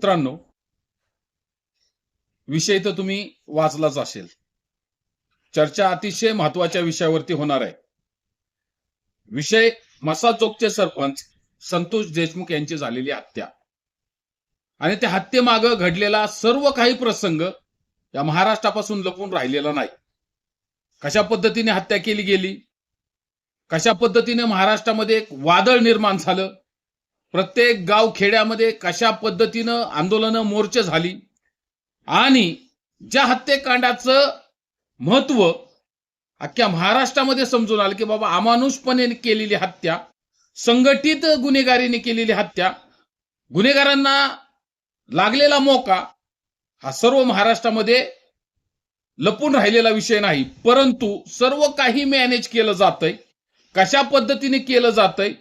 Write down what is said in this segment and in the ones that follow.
मित्रांनो विषय तर तुम्ही वाचलाच असेल. चर्चा अतिशय महत्त्वाच्या विषयावरती होणार आहे. विषय मसाचोकचे सरपंच संतोष देशमुख यांची झालेली हत्या. आणि त्या हत्येमाग घडलेला सर्व काही प्रसंग या महाराष्ट्रापासून लपून राहिलेला नाही. कशा पद्धतीने हत्या केली गेली? कशा पद्धतीने महाराष्ट्रामध्ये एक वादळ निर्माण झालं? प्रत्येक गाव खेड्यामध्ये कशा पद्धतीनं आंदोलनं मोर्चे झाली आणि ज्या हत्येकांडाचं महत्त्व अख्ख्या महाराष्ट्रामध्ये समजून आलं की बाबा अमानुषपणे केलेली हत्या संघटित गुन्हेगारीने केलेली हत्या गुन्हेगारांना लागलेला मोका हा सर्व महाराष्ट्रामध्ये लपून राहिलेला विषय नाही. परंतु सर्व काही मॅनेज केलं जातंय कशा पद्धतीने केलं जातंय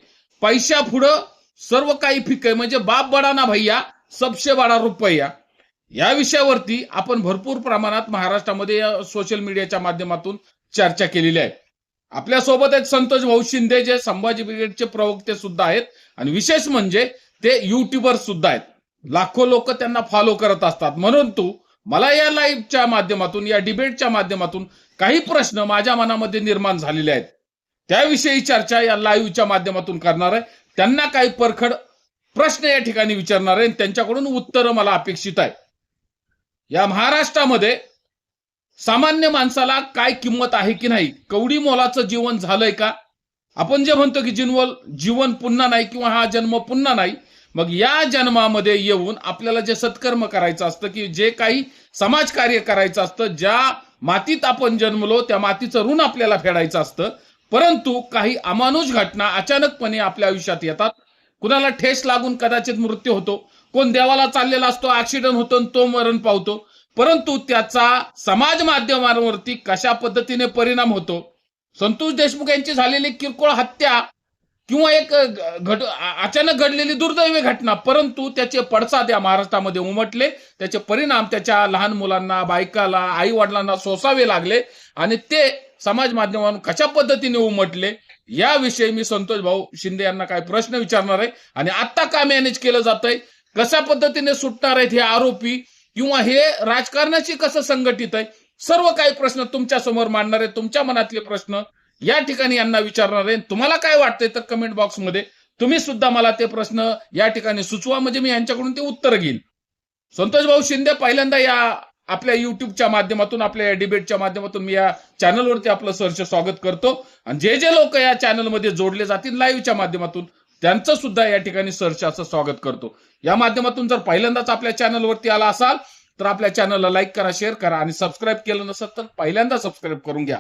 पैशा पुढं सर्व काही फिक आहे. म्हणजे बाप बडा ना भैया सबसे बडा रुपया. या विषयावरती आपण भरपूर प्रमाणात महाराष्ट्रामध्ये सोशल मीडियाच्या माध्यमातून चर्चा केलेली आहे. आपल्यासोबत आहेत संतोष भाऊ शिंदे जे संभाजी ब्रिगेडचे प्रवक्ते सुद्धा आहेत. आणि विशेष म्हणजे ते युट्यूबर सुद्धा आहेत. लाखो लोक त्यांना फॉलो करत असतात. म्हणून तू मला या लाईव्हच्या माध्यमातून या डिबेटच्या माध्यमातून काही प्रश्न माझ्या मनामध्ये निर्माण झालेले आहेत. त्याविषयी चर्चा या लाईव्हच्या माध्यमातून करणार आहे. त्यांना काही परखड? प्रश्न या ठिकाणी विचारणार आहे आणि त्यांच्याकडून उत्तरं मला अपेक्षित आहे. या महाराष्ट्रामध्ये सामान्य माणसाला काय किंमत आहे की नाही कवडी मोलाचं जीवन झालंय का? आपण जे म्हणतो की जीवन जीवन पुन्हा नाही किंवा हा जन्म पुन्हा नाही मग या जन्मामध्ये येऊन आपल्याला जे सत्कर्म करायचं असतं की जे काही समाजकार्य करायचं असतं ज्या मातीत आपण जन्मलो त्या मातीचं ऋण आपल्याला फेडायचं असतं परंतु काही अमानुष घटना अचानकपणे आपल्या आयुष्यात येतात. कुणाला ठेस लागून कदाचित मृत्यू होतो. कोण देवाला चाललेला असतो ऍक्सिडेंट होतो आणि तो मरण पावतो. परंतु त्याचा समाज माध्यमांवरती कशा पद्धतीने परिणाम होतो? संतोष देशमुख यांची झालेली किरकोळ हत्या किंवा एक घट अचानक घडलेली दुर्दैवी घटना परंतु त्याचे पडसाद या महाराष्ट्रामध्ये उमटले. त्याचे परिणाम त्याच्या लहान मुलांना बायकाला आई वडिलांना सोसावे लागले. आणि ते समाज माध्यमांवर कशा पद्धतीने उमटले याविषयी मी संतोष भाऊ शिंदे यांना काय प्रश्न विचारणार आहे. आणि आता का मॅनेज केलं जातंय कशा पद्धतीने सुटणार आहेत हे आरोपी किंवा हे राजकारणाशी कसं संघटित आहे सर्व काही प्रश्न तुमच्यासमोर मांडणार आहे तुमच्या मनातले प्रश्न या ठिकाणी यांना विचारणार आहे. तुम्हाला काय वाटतंय तर कमेंट बॉक्समध्ये तुम्ही सुद्धा मला ते प्रश्न या ठिकाणी सुचवा म्हणजे मी यांच्याकडून ते उत्तर घेईल. संतोष भाऊ शिंदे पहिल्यांदा या आपल्या युट्यूबच्या माध्यमातून आपल्या या डिबेटच्या माध्यमातून मी या चॅनलवरती आपलं सहर्ष स्वागत करतो. आणि जे जे लोक या चॅनलमध्ये जोडले जातील लाईव्हच्या माध्यमातून त्यांचं सुद्धा या ठिकाणी सहर्ष असं स्वागत करतो. या माध्यमातून जर पहिल्यांदाच आपल्या चॅनलवरती आला असाल तर आपल्या चॅनलला लाईक करा शेअर करा आणि सबस्क्राईब केलं नसेल तर पहिल्यांदा सबस्क्राईब करून घ्या.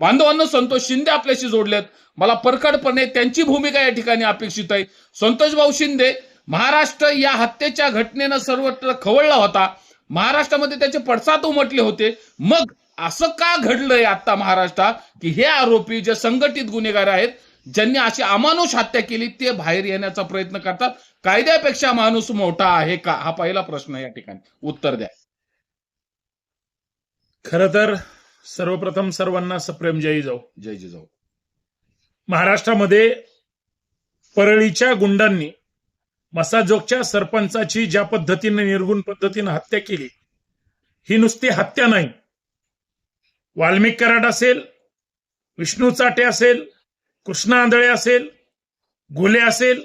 बांधवांना संतोष शिंदे आपल्याशी जोडलेत. मला परखडपणे त्यांची भूमिका या ठिकाणी अपेक्षित आहे. संतोष भाऊ शिंदे महाराष्ट्र या हत्येच्या घटनेनं सर्वत्र खवळला होता. महाराष्ट्रामध्ये त्याचे पडसाद उमटले होते. मग असं का घडलंय आता महाराष्ट्रात? की हे आरोपी जे संघटित गुन्हेगार आहेत ज्यांनी अशी अमानुष हत्या केली ते बाहेर येण्याचा प्रयत्न करतात. कायद्यापेक्षा माणूस मोठा आहे का? हा पहिला प्रश्न या ठिकाणी. उत्तर द्या. खर तर सर्वप्रथम सर्वांना सप्रेम जयी जाऊ जय जिजाऊ. महाराष्ट्रामध्ये परळीच्या गुंडांनी मसाजोगच्या सरपंचाची ज्या पद्धतीने निर्गुण पद्धतीने हत्या केली ही नुसती हत्या नाही. वाल्मिक कराड असेल विष्णू चाटे असेल कृष्णा आंधळे असेल घुले असेल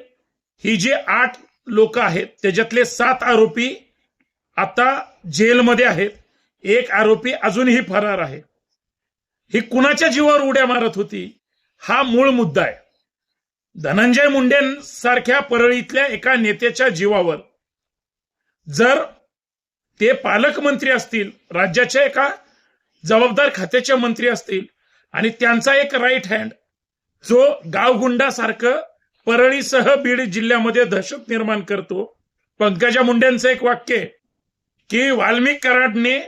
ही जे आठ लोक आहेत त्याच्यातले सात आरोपी आता जेलमध्ये आहेत. एक आरोपी अजूनही फरार आहे. ही कुणाच्या जीवावर उड्या मारत होती हा मूळ मुद्दा आहे. धनंजय मुंडेंसारख्या परळीतल्या एका नेत्याच्या जीवावर जर ते पालकमंत्री असतील राज्याच्या एका जबाबदार खात्याचे मंत्री असतील आणि त्यांचा एक राईट हँड जो गावगुंडासारखं परळीसह बीड जिल्ह्यामध्ये दहशत निर्माण करतो. पंकजा मुंडेंचं एक वाक्य की वाल्मिक कराडने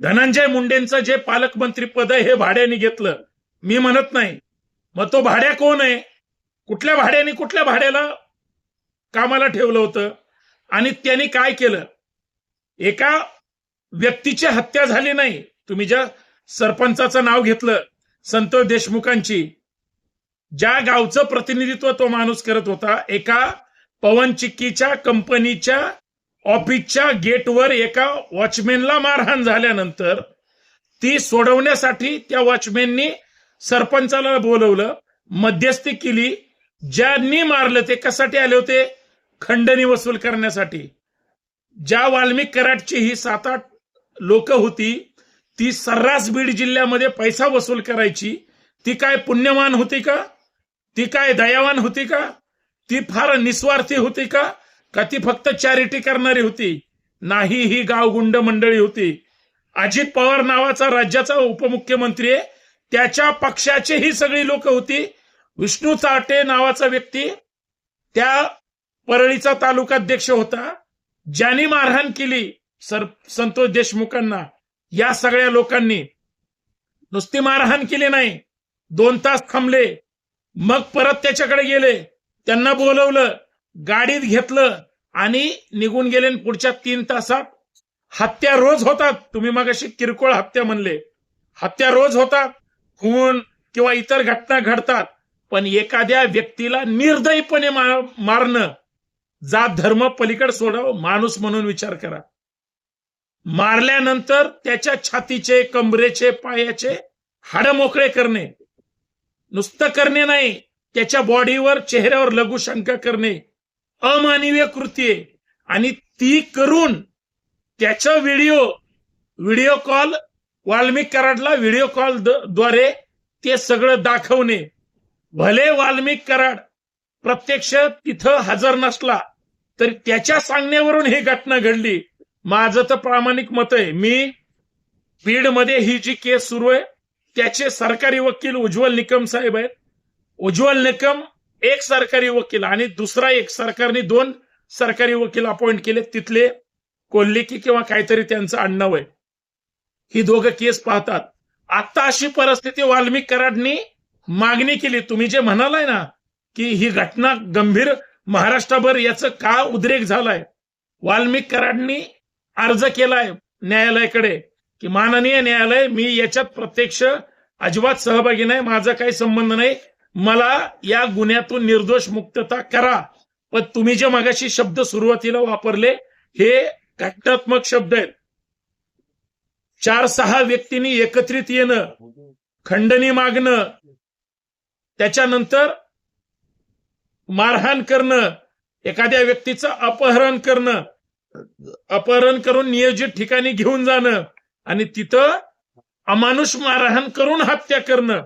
धनंजय मुंडेंचं जे पालकमंत्री पद आहे हे भाड्याने घेतलं. मी म्हणत नाही. मग तो भाड्या कोण आहे? कुठल्या भाड्याने कुठल्या भाड्याला कामाला ठेवलं होतं? आणि त्यांनी काय केलं? एका व्यक्तीची हत्या झाली नाही. तुम्ही ज्या सरपंचाचं नाव घेतलं संतोष देशमुखांची ज्या गावचं प्रतिनिधित्व तो माणूस करत होता एका पवन चिक्कीच्या कंपनीच्या ऑफिसच्या गेटवर एका वॉचमॅनला मारहाण झाल्यानंतर ती सोडवण्यासाठी त्या वॉचमॅननी सरपंचाला बोलवलं मध्यस्थी केली. ज्यांनी मारलं ते कशासाठी आले होते? खंडणी वसूल करण्यासाठी. ज्या वाल्मिक कराडची ही सात आठ लोक होती ती सर्रास बीड जिल्ह्यामध्ये पैसा वसूल करायची. ती काय पुण्यवान होती का? ती काय दयावान होती का? ती फार निस्वार्थी होती का? का ती फक्त चॅरिटी करणारी होती? नाही ही गावगुंड मंडळी होती. अजित पवार नावाचा राज्याचा उपमुख्यमंत्री आहे. त्याच्या पक्षाचे ही सगळी लोक होती. विष्णू चाटे नावाचा व्यक्ती त्या परळीचा तालुकाध्यक्ष होता. ज्यांनी मारहाण केली सर संतोष देशमुखांना या सगळ्या लोकांनी. नुसती मारहाण केली नाही. दोन तास थांबले. मग परत त्याच्याकडे गेले. त्यांना बोलवलं गाडीत घेतलं आणि निघून गेले आणि पुढच्या तीन तासात हत्या रोज होतात. तुम्ही मग अशी किरकोळ हत्या म्हणले. हत्या रोज होतात. खून किंवा इतर घटना घडतात पण एखाद्या व्यक्तीला निर्दयीपणे मारणं जात धर्म पलीकड सोडावं माणूस म्हणून विचार करा. मारल्यानंतर त्याच्या छातीचे कमरेचे पायाचे हाड मोकळे करणे. नुसतं करणे नाही त्याच्या बॉडीवर चेहऱ्यावर लघुशंका करणे. अमानवीय कृती आहे. आणि ती करून त्याचा व्हिडिओ व्हिडिओ कॉल वाल्मिक कराडला व्हिडिओ कॉलद्वारे ते सगळं दाखवणे. भले वाल्मिक कराड प्रत्यक्ष तिथं हजर नसला तर त्याच्या सांगण्यावरून ही घटना घडली. माझं तर प्रामाणिक मत आहे. मी बीडमध्ये ही जी केस सुरू आहे त्याचे सरकारी वकील उज्ज्वल निकम साहेब आहेत. उज्ज्वल निकम एक सरकारी वकील आणि दुसरा एक सरकारने दोन सरकारी वकील अपॉइंट केले तिथले कोल्लिकी किंवा काहीतरी त्यांचं आडनाव आहे. ही दोघं केस पाहतात. आता अशी परिस्थिती वाल्मिक कराडनी मागणी केली. तुम्ही जे म्हणालाय ना की ही घटना गंभीर महाराष्ट्रभर याचं का उद्रेक झालाय? वाल्मिक कराडनी अर्ज केलाय न्यायालयाकडे की माननीय न्यायालय मी याच्यात प्रत्यक्ष अजिबात सहभागी नाही माझा काही संबंध नाही. मला या गुन्ह्यातून निर्दोष मुक्तता करा. पण तुम्ही जे मगाशी शब्द सुरुवातीला वापरले हे घटनात्मक शब्द आहेत. चार सहा व्यक्तींनी एकत्रित येणं खंडणी मागणं त्याच्यानंतर मारहाण करणं एखाद्या व्यक्तीचं अपहरण करणं अपहरण करून नियोजित ठिकाणी घेऊन जाणं आणि तिथं अमानुष मारहाण करून हत्या करणं.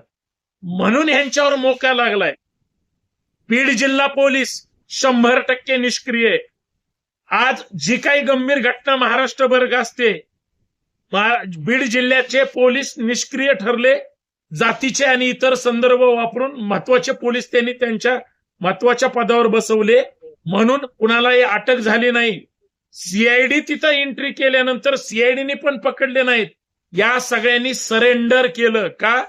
म्हणून ह्यांच्यावर मोका लागलाय. बीड जिल्हा पोलीस शंभर टक्के निष्क्रिय आज जी काही गंभीर घटना महाराष्ट्रभर गाजते बीड जिल्ह्याचे पोलीस निष्क्रिय ठरले. जातीचे आणि इतर संदर्भ वापरून महत्त्वाचे पोलीस त्यांनी त्यांच्या महत्त्वाच्या पदावर बसवले. म्हणून कुणालाही अटक झाली नाही. सीआयडी तिथं एंट्री केल्यानंतर सीआयडीने पण पकडले नाहीत. या सगळ्यांनी सरेंडर केलं. का?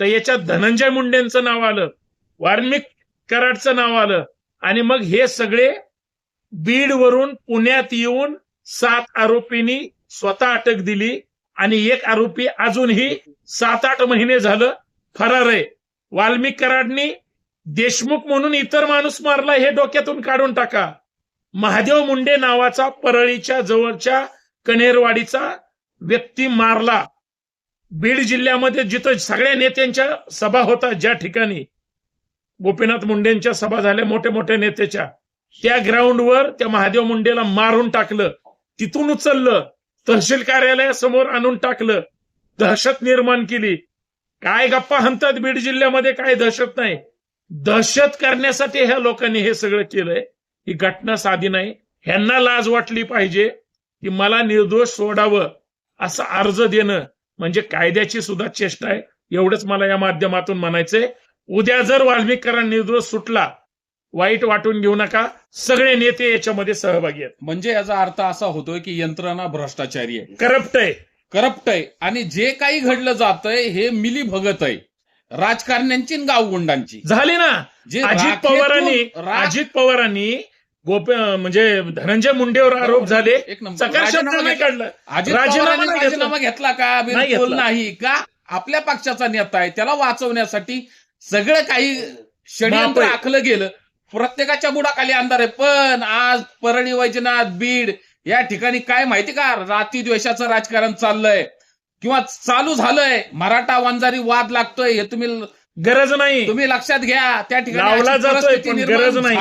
तर याच्यात धनंजय मुंडेंचं नाव आलं. वाल्मिक कराडचं नाव आलं. आणि मग हे सगळे बीड वरून पुण्यात येऊन सात आरोपींनी स्वतः अटक दिली आणि एक आरोपी अजूनही सात आठ महिने झालं फरार आहे. वाल्मिक कराडनी देशमुख म्हणून इतर माणूस मारला हे डोक्यातून काढून टाका. महादेव मुंडे नावाचा परळीच्या जवळच्या कणेरवाडीचा व्यक्ती मारला. बीड जिल्ह्यामध्ये जिथं सगळ्या नेत्यांच्या सभा होता ज्या ठिकाणी गोपीनाथ मुंडेंच्या सभा झाल्या मोठ्या मोठ्या नेत्याच्या त्या ग्राउंडवर त्या महादेव मुंडेला मारून टाकलं. तिथून उचललं. तहसील कार्यालयासमोर आणून टाकलं. दहशत निर्माण केली. काय गप्पा हंतात बीड जिल्ह्यामध्ये काय दहशत नाही. दहशत करण्यासाठी ह्या लोकांनी हे सगळं केलंय. ही घटना साधी नाही. ह्यांना लाज वाटली पाहिजे की मला निर्दोष सोडावं असा अर्ज देणं म्हणजे कायद्याची सुद्धा चेष्टा आहे. एवढंच मला या माध्यमातून म्हणायचंय. उद्या जर वाल्मिकरण निर्दोष सुटला वाईट वाटून घेऊ नका. सगळे नेते याच्यामध्ये सहभागी आहेत. म्हणजे याचा अर्थ असा होतोय की यंत्रणा भ्रष्टाचारी आहे. करप्ट आहे. करप्ट आहे. आणि जे काही घडलं जातंय हे मिली भगत आहे राजकारण्यांची आणि गावगुंडांची. झाली ना. जे अजित राखेतून पवारांनी रा- अजित पवारांनी गोप म्हणजे धनंजय मुंडेवर आरोप झाले. एक नंबर. सकाळ शब्द राजीनामा नाही घेतला. काढला अजित राजीनामा पवारांनी नाही घेतला. राजीनामा घेतला का? नाही बिलकुल घेतला. नाही का? आपल्या पक्षाचा नेता आहे. त्याला वाचवण्यासाठी सगळं काही षडयंत्र आहे. आखलं गेलं. प्रत्येकाच्या बुडाखाली अंधार आहे. पण आज परळी वैजनाथ बीड या ठिकाणी काय माहिती का? राती द्वेषाचं राजकारण चाललंय. किंवा चालू झालंय. मराठा वंजारी वाद लागतोय. हे तुम्ही गरज नाही. तुम्ही लक्षात घ्या. त्या ठिकाणी गरज नाही.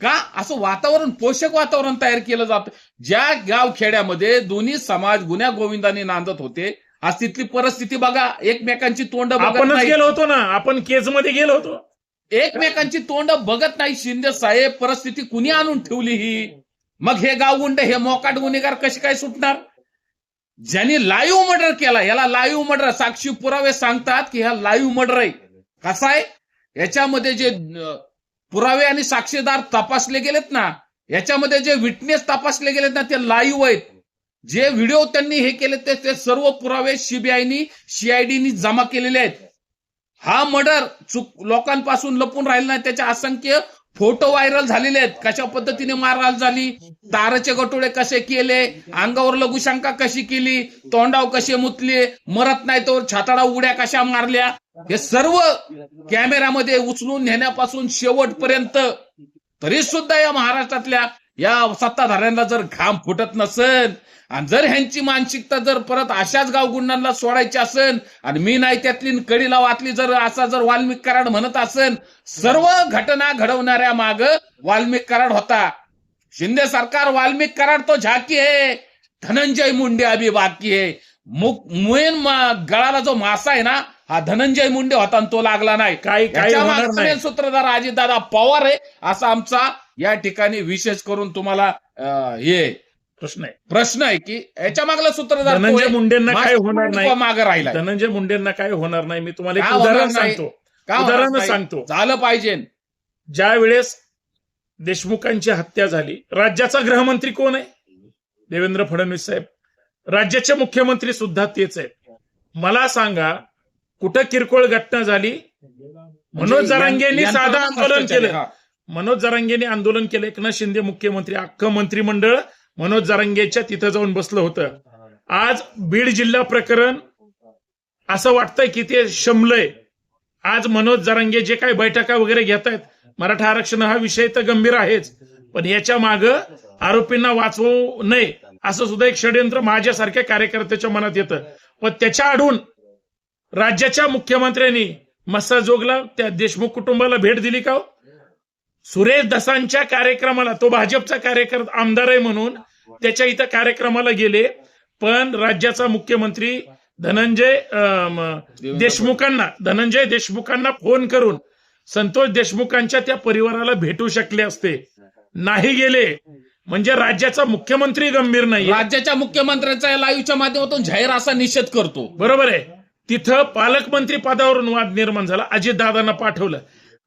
का? असं वातावरण पोषक वातावरण तयार केलं जातं ज्या गाव खेड्यामध्ये दोन्ही समाज गुन्ह्या गोविंदाने नांदत होते आज तिथली परिस्थिती बघा. एकमेकांची तोंड नाही. गेलो होतो ना. आपण केजमध्ये गेलो होतो. एकमेकांची तोंड बघत नाही शिंदे साहेब परिस्थिती कुणी आणून ठेवली ही? मग हे गाव गुंड हे मोकाट गुन्हेगार कसे काय सुटणार? ज्यांनी लाईव्ह मर्डर केला याला लाईव्ह मर्डर साक्षी पुरावे सांगतात की हा लाईव्ह मर्डर आहे. कसा आहे? याच्यामध्ये जे पुरावे आणि साक्षीदार तपासले गेलेत ना याच्यामध्ये जे विटनेस तपासले गेलेत ना ते लाईव्ह आहेत. जे व्हिडिओ त्यांनी हे केले ते ते सर्व पुरावे सीबीआयनी सीआयडीनी जमा केलेले आहेत. हा मर्डर चुक लोकांपासून लपून राहिला नाही. त्याचे असंख्य फोटो व्हायरल झालेले आहेत. कशा पद्धतीने मारहाण झाली? ताराचे गटोळे कसे केले? अंगावर लघुशंका कशी केली? तोंडाव कसे मुतले? मरत नाही तर छाताडा उड्या कशा मारल्या? हे सर्व कॅमेऱ्यामध्ये उचलून नेण्यापासून शेवटपर्यंत तरी सुद्धा या महाराष्ट्रातल्या या सत्ताधाऱ्यांना जर घाम फुटत नसेल आणि जर ह्यांची मानसिकता जर परत अशाच गावगुंडांना सोडायची असेल आणि मी नाही त्यातली कडीला वाचली जर असा जर वाल्मिक कराड म्हणत असेल सर्व घटना घडवणाऱ्या माग वाल्मिक कराड होता. शिंदे सरकार वाल्मिक कराड तो झाकी आहे. धनंजय मुंडे अभी बाकी आहे. मुक मुईन मा- गळाला जो मासा आहे ना हा धनंजय मुंडे होता तो लागला नाही. काही काही सूत्रधार अजितदादा पवार आहे असा आमचा या ठिकाणी विशेष करून तुम्हाला हे प्रश्न आहे. प्रश्न आहे की याच्या मागला सूत्रधार धनंजय मुंडेंना काय होणार नाही. मागे राहिला धनंजय मुंडेंना काय होणार नाही. मी तुम्हाला उदाहरण? सांगतो. उदाहरण? सांगतो. झालं पाहिजे. ज्या वेळेस देशमुखांची हत्या झाली राज्याचा गृहमंत्री कोण आहे? देवेंद्र फडणवीस साहेब. राज्याचे मुख्यमंत्री सुद्धा तेच आहेत. मला सांगा कुठं किरकोळ घटना झाली? मनोज म्हणजे जरांगेंनी साधं आंदोलन केलं. मनोज जरांगेंनी आंदोलन केलं. एकनाथ शिंदे मुख्यमंत्री अख्खं मंत्रिमंडळ मनोज जरांगेच्या तिथं जाऊन बसलं होतं. आज बीड जिल्हा प्रकरण असं वाटतंय की ते शमलंय. आज मनोज जरांगे जे काही बैठका वगैरे घेत आहेत मराठा आरक्षण हा विषय तर गंभीर आहेच. पण याच्या माग आरोपींना वाचवू नये. असं सुद्धा एक षडयंत्र माझ्यासारख्या कार्यकर्त्याच्या मनात येतं. पण त्याच्या आडून राज्याच्या मुख्यमंत्र्यांनी मस्साजोगला त्या देशमुख कुटुंबाला भेट दिली का हो? सुरेश दसांच्या कार्यक्रमाला तो भाजपचा कार्यकर्ता आमदार आहे म्हणून त्याच्या इथं कार्यक्रमाला गेले. पण राज्याचा मुख्यमंत्री धनंजय देशमुखांना धनंजय देशमुखांना फोन करून संतोष देशमुखांच्या त्या परिवाराला भेटू शकले असते. नाही गेले. म्हणजे राज्याचा मुख्यमंत्री गंभीर नाही राज्याच्या मुख्यमंत्र्यांचा या लाईव्हच्या माध्यमातून जाहीर असा निषेध करतो. बरोबर आहे. तिथं पालकमंत्री पदावरून वाद निर्माण झाला अजितदादांना पाठवलं.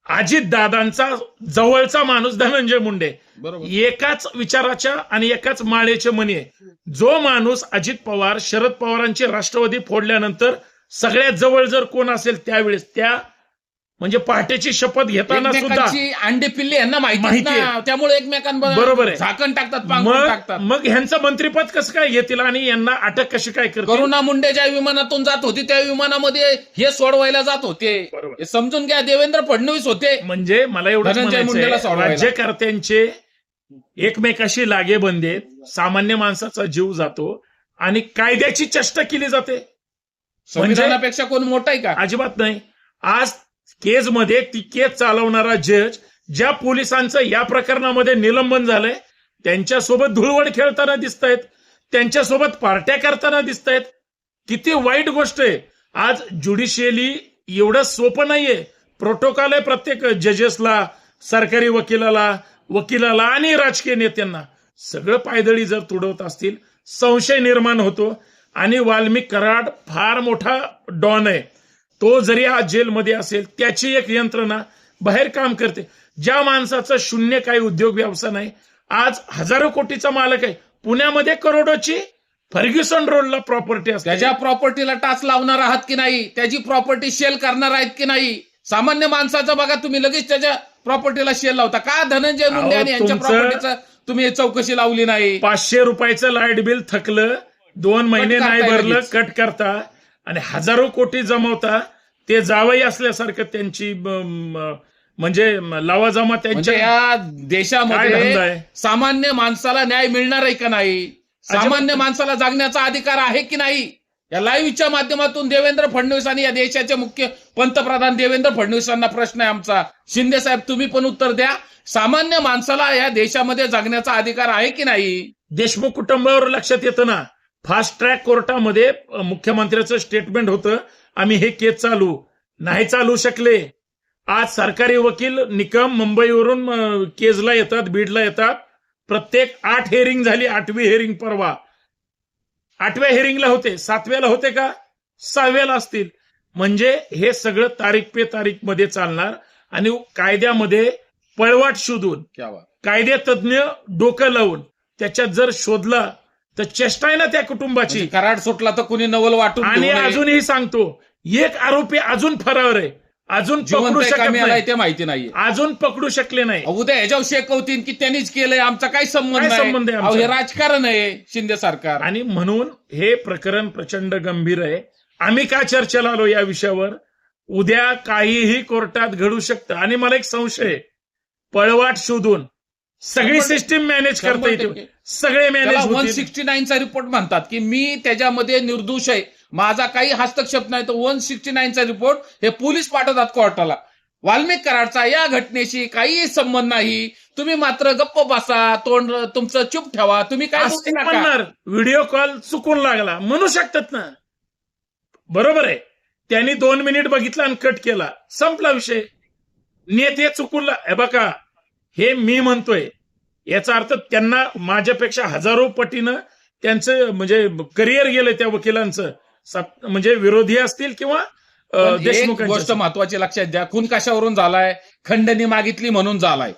अजितदादांचा जवळचा माणूस धनंजय मुंडे. बरोबर. एकाच विचाराच्या आणि एकाच माळेचे मनी आहे जो माणूस अजित पवार शरद पवारांची राष्ट्रवादी फोडल्यानंतर सगळ्यात जवळ जर कोण असेल त्यावेळेस त्या म्हणजे पहाटेची शपथ घेताना सुद्धा अंडे पिल्ले यांना माहिती. त्यामुळे एकमेकांबरोबर बरोबर आहे. झाकण टाकतात टाकतात. मग ह्यांचं मंत्रीपद कसं काय घेतील आणि यांना अटक कशी काय करतील? करुणा मुंडे ज्या विमानातून जात होती त्या विमानामध्ये हे सोडवायला जात होते. समजून घ्या देवेंद्र फडणवीस होते. म्हणजे मला एवढं. राज्यकर्त्यांचे एकमेकाशी लागेबंदेत सामान्य माणसाचा जीव जातो आणि कायद्याची चेष्टा केली जाते. म्हणजे- संविधानापेक्षा कोण मोठा आहे का? अजिबात नाही. आज केजमध्ये ती केस चालवणारा जज ज्या पोलिसांचं या प्रकरणामध्ये निलंबन झालंय त्यांच्यासोबत धुळवड खेळताना दिसत आहेत त्यांच्यासोबत पार्ट्या करताना दिसत आहेत किती वाईट गोष्ट आहे. आज ज्युडिशियली एवढं सोपं नाहीये. प्रोटोकॉल आहे प्रत्येक जजेसला सरकारी वकिलाला वकिलाला आणि राजकीय नेत्यांना. सगळं पायदळी जर तुडवत असतील संशय निर्माण होतो आणि वाल्मिक कराड फार मोठा डॉन आहे. तो जरी आज जेलमध्ये असेल त्याची एक यंत्रणा बाहेर काम करते. ज्या माणसाचं शून्य काही उद्योग व्यवसाय नाही आज हजारो कोटीचा मालक आहे. पुण्यामध्ये करोडोची फर्ग्युसन रोडला प्रॉपर्टी असते. त्याच्या प्रॉपर्टीला टाच लावणार आहात की नाही? त्याची प्रॉपर्टी शेल करणार आहेत की नाही? सामान्य माणसाचं बघा तुम्ही लगेच त्याच्या प्रॉपर्टीला शेल लावता. का धनंजय मुंडे आणि यांच्या प्रॉपर्टीचं तुम्ही चौकशी लावली नाही? पाचशे रुपयाचं लाइट बिल थकलं दोन महिने नाही भरलं. कट करता. आणि हजारो कोटी जमवता ते जावई असल्यासारखं त्यांची म्हणजे लवाजमा म्हणजे त्यांच्या या काय धंदा देशामध्ये सामान्य माणसाला न्याय मिळणार आहे का नाही? सामान्य माणसाला जागण्याचा अधिकार आहे की नाही? या लाईव्हच्या माध्यमातून देवेंद्र फडणवीस आणि या देशाचे मुख्य पंतप्रधान देवेंद्र फडणवीसांना प्रश्न आहे आमचा. शिंदे साहेब तुम्ही पण उत्तर द्या. सामान्य माणसाला या देशामध्ये जगण्याचा अधिकार आहे की नाही? देशमुख कुटुंबावर लक्षात येतं ना? फास्ट ट्रॅक कोर्टामध्ये मुख्यमंत्र्याचं स्टेटमेंट होतं आम्ही हे केस चालू नाही चालू शकले. आज सरकारी वकील निकम मुंबईवरून केजला येतात बीडला येतात. प्रत्येक आठ हेरिंग झाली आठवी हेरिंग परवा. आठव्या हेरिंगला होते. सातव्याला होते का? सहाव्याला असतील. म्हणजे हे सगळं तारीख पे तारीखमध्ये चालणार आणि कायद्यामध्ये पळवाट शोधून. कायदे तज्ज्ञ डोकं लावून त्याच्यात जर शोधला तर चेष्टा आहे ना त्या कुटुंबाची. म्हणजे कराड सुटला तर कुणी नवल वाटून आणि. अजूनही सांगतो एक आरोपी अजून फरार आहे. अजून पकडू शकत नाही. ते माहिती नाहीये. अजून पकडू शकले नाही. उद्या ह्याच्यावर शेकवतील की त्यांनीच केलंय? आमचा काही संबंध काय नाही संबंध आहे? हे राजकारण आहे शिंदे सरकार. आणि म्हणून हे प्रकरण प्रचंड गंभीर आहे. आम्ही का चर्चेला आलो या विषयावर? उद्या काहीही कोर्टात घडू शकतं. आणि मला एक संशय. पळवाट शोधून सगळी सिस्टीम मॅनेज करता येते. सगळे मॅनेज वन सिक्स्टी नाईनचा रिपोर्ट म्हणतात की मी त्याच्यामध्ये निर्दोष आहे. माझा काही हस्तक्षेप नाही तर वन सिक्स्टी नाईनचा रिपोर्ट हे पोलीस पाठवतात कोर्टाला. वाल्मिक कराडचा या घटनेशी काही संबंध नाही. तुम्ही मात्र गप्प बसा तोंड तुमचं चूप ठेवा. तुम्ही काय. म्हणणार. व्हिडिओ कॉल चुकून लागला. म्हणू शकतात ना. बरोबर आहे. त्यांनी दोन मिनिट बघितला आणि कट केला. संपला विषय. नेते चुकून हे बघा. हे मी म्हणतोय. याचा अर्थ त्यांना माझ्यापेक्षा हजारो पटीनं त्यांचं म्हणजे करिअर गेलं त्या वकिलांचं. म्हणजे विरोधी असतील किंवा देशमुखांचे गोष्ट. महत्वाची लक्षात द्या. खून कशावरून झालाय? खंडणी मागितली म्हणून झालाय.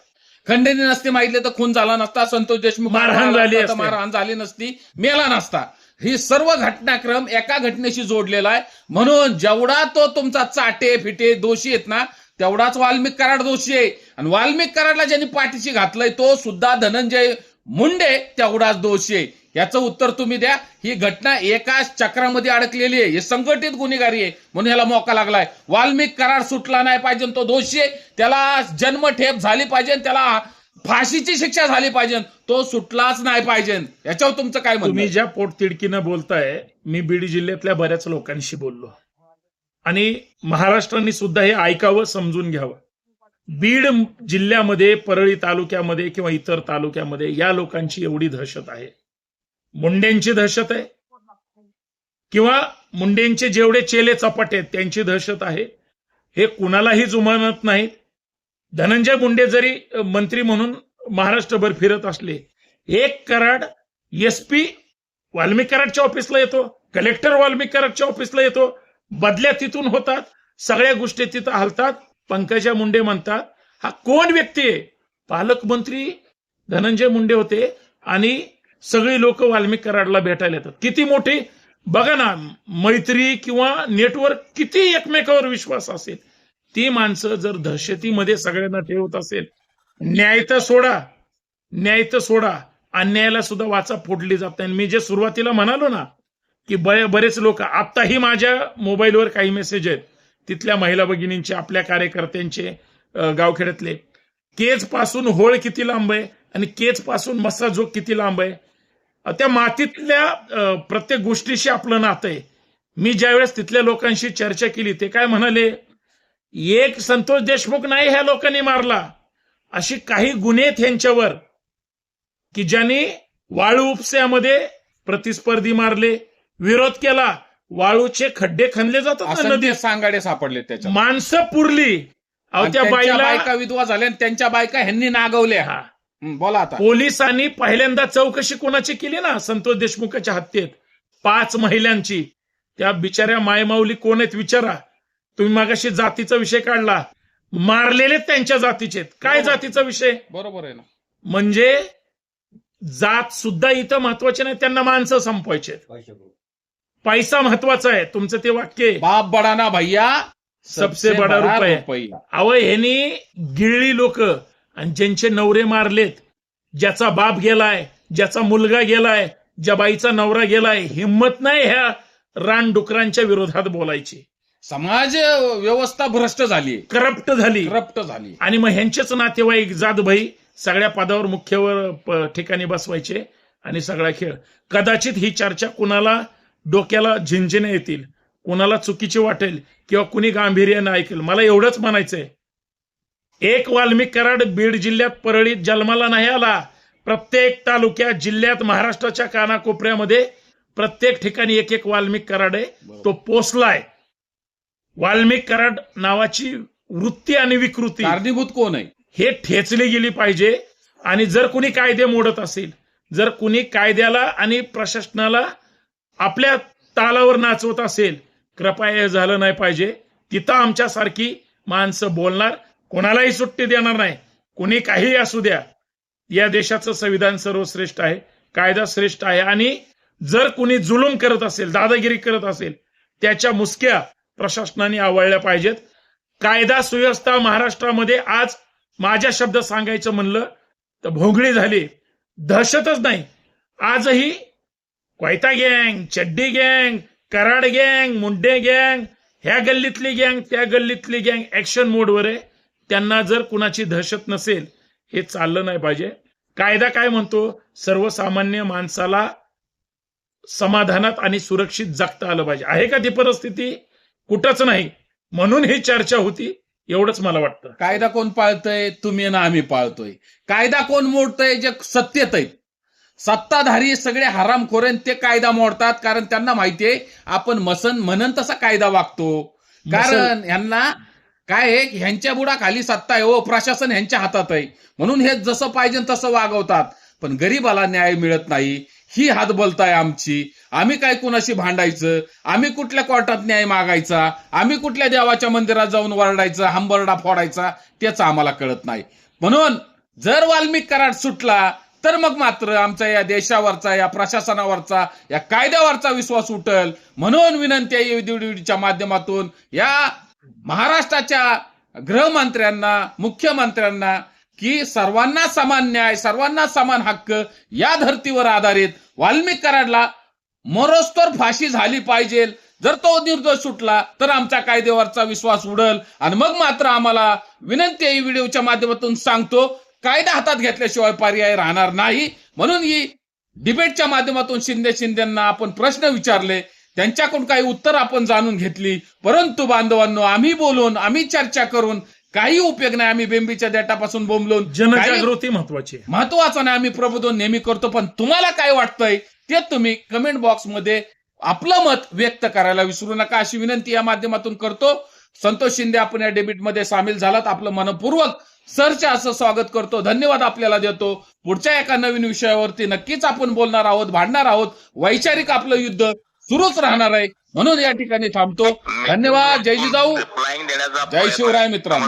खंडणी नसती मागितली तर खून झाला नसता. संतोष देशमुख मारहाण झाली. मारहाण झाली नसती. मेला नसता. ही सर्व घटनाक्रम एका घटनेशी जोडलेला आहे. म्हणून जेवढा तो तुमचा चाटे फिटे दोषी आहेत ना तेवढाच वाल्मिक कराड दोषी आहे. आणि वाल्मिक कराडला ज्यांनी पाठीशी घातलंय तो सुद्धा धनंजय मुंडे तेवढाच दोषी आहे. याचं उत्तर तुम्ही द्या. ही घटना एकाच चक्रामध्ये अडकलेली आहे. हे संघटित गुन्हेगारी आहे म्हणून ह्याला मोका लागलाय. वाल्मिक करार सुटला नाही पाहिजे तो दोषी आहे. त्याला जन्मठेप झाली पाहिजे त्याला फाशीची शिक्षा झाली पाहिजे तो सुटलाच नाही पाहिजे. याच्यावर तुमचं काय तुम्ही? ज्या पोटतिडकीनं बोलताय मी बीड जिल्ह्यातल्या बऱ्याच लोकांशी बोललो. आणि महाराष्ट्राने सुद्धा हे ऐकावं समजून घ्यावं. बीड जिल्ह्यामध्ये परळी तालुक्यामध्ये किंवा इतर तालुक्यामध्ये या लोकांची एवढी दहशत आहे. मुंडेंची दहशत आहे. किंवा मुंडेंचे जेवढे चेले चपाटे आहेत त्यांची दहशत आहे. हे कुणालाही जुमानत नाहीत. धनंजय मुंडे जरी मंत्री म्हणून महाराष्ट्रभर फिरत असले एक कराड एसपी वाल्मिक कराडच्या ऑफिसला येतो कलेक्टर वाल्मिक कराडच्या ऑफिसला येतो बदल्या तिथून होतात सगळ्या गोष्टी तिथं हलतात. पंकजा मुंडे म्हणतात हा कोण व्यक्ती आहे? पालकमंत्री धनंजय मुंडे होते आणि सगळी लोक वाल्मिक कराडला भेटायला येतात. किती मोठी? बघा ना मैत्री किंवा नेटवर्क किती एकमेकावर विश्वास असेल. ती माणसं जर दहशतीमध्ये सगळ्यांना ठेवत असेल न्याय तर सोडा न्याय तर सोडा. अन्यायाला सुद्धा वाचा फोडली जात नाही. मी जे सुरुवातीला म्हणालो ना की बरेच लोक आत्ताही माझ्या मोबाईलवर काही मेसेज आहेत. तिथल्या महिला भगिनींचे आपल्या कार्यकर्त्यांचे गावखेड्यातले. केजपासून होळ किती लांब आहे आणि केजपासून मस्सा जोग किती लांब आहे? त्या मातीतल्या प्रत्येक गोष्टीशी आपलं नातं आहे. मी ज्यावेळेस तिथल्या लोकांशी चर्चा केली ते काय म्हणाले? एक संतोष देशमुख नाही ह्या लोकांनी मारला. अशी काही गुन्हे आहेत की ज्यांनी वाळू उपस्यामध्ये प्रतिस्पर्धी मारले विरोध केला. वाळूचे खड्डे खणले जातात ना नदीत. सांगाडे सापडले त्याच्यात. माणसं पुरली. अहो त्या त्यांच्या बाईला बायका विधवा झाल्या आणि त्यांच्या बायका ह्यांनी नागवल्या. हा. हं, बोला आता. पोलिसांनी पहिल्यांदा चौकशी कोणाची केली ना? संतोष देशमुखाच्या हत्येत. पाच महिलांची. त्या बिचाऱ्या मायमाऊली कोण आहेत विचारा. तुम्ही मागाशी जातीचा विषय काढला. मारलेले त्यांच्या जातीचे आहेत. काय बरोबर. जातीचा विषय? बरोबर आहे ना. म्हणजे जात सुद्धा इथं महत्त्वाचे नाही त्यांना माणसं संपवायचे पैसा महत्त्वाचा आहे. तुमचं ते वाक्य. बाप बडाना भैया. सबसे बडा रुपया. अहो ह्यांनी गिळली लोक आणि ज्यांचे नवरे मारलेत ज्याचा बाप गेलाय ज्याचा मुलगा गेलाय ज्या बाईचा नवरा गेलाय हिंमत नाही ह्या रानडुकरांच्या विरोधात बोलायची. समाज व्यवस्था भ्रष्ट झाली. करप्ट झाली. करप्ट झाली. आणि मग ह्यांचेच नातेवाईक जातभाई सगळ्या पदावर मुख्यवर ठिकाणी बसवायचे आणि सगळा खेळ. कदाचित ही चर्चा कुणाला डोक्याला झिंझिने येतील कुणाला चुकीची वाटेल किंवा कुणी गांभीर्यानं ऐकेल. मला एवढंच म्हणायचंय. एक वाल्मिक कराड बीड जिल्ह्यात परळीत जन्माला नाही आला. प्रत्येक तालुक्यात जिल्ह्यात महाराष्ट्राच्या कानाकोपऱ्यामध्ये प्रत्येक ठिकाणी एक एक वाल्मिक कराड आहे. तो पोचलाय वाल्मिक कराड नावाची वृत्ती आणि विकृती कारणीभूत कोण आहे? हे ठेचली गेली पाहिजे. आणि जर कुणी कायदे मोडत असेल जर कुणी कायद्याला आणि प्रशासनाला आपल्या तालावर नाचवत असेल कृपया झालं नाही पाहिजे. तिथं आमच्यासारखी माणसं बोलणार कोणालाही सुट्टी देणार नाही. कुणी काही असू द्या. या देशाचं संविधान सर्वश्रेष्ठ आहे कायदा श्रेष्ठ आहे. आणि जर कुणी जुलूम करत असेल दादागिरी करत असेल त्याच्या मुसक्या प्रशासनाने आवळल्या पाहिजेत. कायदा सुव्यवस्था महाराष्ट्रामध्ये आज माझ्या शब्द सांगायचं म्हणलं तर भोगळी झाली. दहशतच नाही. आजही कोयता गँग चड्डी गँग कराड गँग मुंडे गँग ह्या गल्लीतली गँग त्या गल्लीतली गँग ऍक्शन मोडवर आहे. त्यांना जर कुणाची दहशत नसेल हे चाललं नाही पाहिजे. कायदा काय म्हणतो? सर्वसामान्य माणसाला समाधानात आणि सुरक्षित जगता आलं पाहिजे. आहे का ती परिस्थिती? कुठंच नाही. म्हणून ही चर्चा होती एवढंच मला वाटतं. कायदा कोण पाळतय? तुम्ही ना आम्ही पाळतोय. कायदा कोण मोडतय? जे सत्तेत आहेत सत्ताधारी सगळे हरामखोर आहेत, ते कायदा मोडतात. कारण त्यांना माहितीये आपण मसन म्हणन तसा कायदा वागतो. कारण ह्यांना काय आहे ह्यांच्या बुडाखाली सत्ता आहे हो प्रशासन ह्यांच्या हातात आहे. म्हणून हे जसं पाहिजे तसं वागवतात. पण गरीबाला न्याय मिळत नाही. ही हातबलताय आमची. आम्ही काय कुणाशी भांडायचं? आम्ही कुठल्या कोर्टात न्याय मागायचा? आम्ही कुठल्या देवाच्या मंदिरात जाऊन वरडायचा हंबरडा फोडायचा? तेच आम्हाला कळत नाही. म्हणून जर वाल्मिक कराड सुटला तर मग मात्र आमचा या देशावरचा या प्रशासनावरचा या कायद्यावरचा विश्वास उठल. म्हणून विनंती आहे विधिवडीच्या माध्यमातून या महाराष्ट्राच्या गृहमंत्र्यांना मुख्यमंत्र्यांना की सर्वांना समान न्याय सर्वांना समान हक्क या धर्तीवर आधारित वाल्मिक कराडला मरोस्तोर फाशी झाली पाहिजे. जर तो निर्दोष सुटला तर आमच्या कायद्यावरचा विश्वास उडल. आणि मग मात्र आम्हाला विनंती आहे व्हिडिओच्या माध्यमातून सांगतो कायदा हातात घेतल्याशिवाय पर्याय राहणार नाही. म्हणून ही डिबेटच्या माध्यमातून शिंदे शिंदेना आपण प्रश्न विचारले. त्यांच्याकडून काही उत्तर आपण जाणून घेतली. परंतु बांधवांनो आम्ही बोलून आम्ही चर्चा करून काही उपयोग नाही. आम्ही बेंबीच्या देटापासून बोंबलून जनजागृती महत्वाची महत्वाचं नाही. आम्ही प्रबोधन नेहमी करतो. पण तुम्हाला काय वाटतंय? ते तुम्ही कमेंट बॉक्समध्ये आपलं मत व्यक्त करायला विसरू नका. अशी विनंती या माध्यमातून करतो. संतोष शिंदे आपण या डेबिटमध्ये सामील झालात. आपलं मनपूर्वक सरचे असं स्वागत करतो धन्यवाद आपल्याला देतो. पुढच्या एका नवीन विषयावरती नक्कीच आपण बोलणार आहोत भांडणार आहोत. वैचारिक आपलं युद्ध सुरूच राहणार आहे. म्हणून या ठिकाणी थांबतो. धन्यवाद. जय जिजाऊ. जय शिवराय मित्रांनो.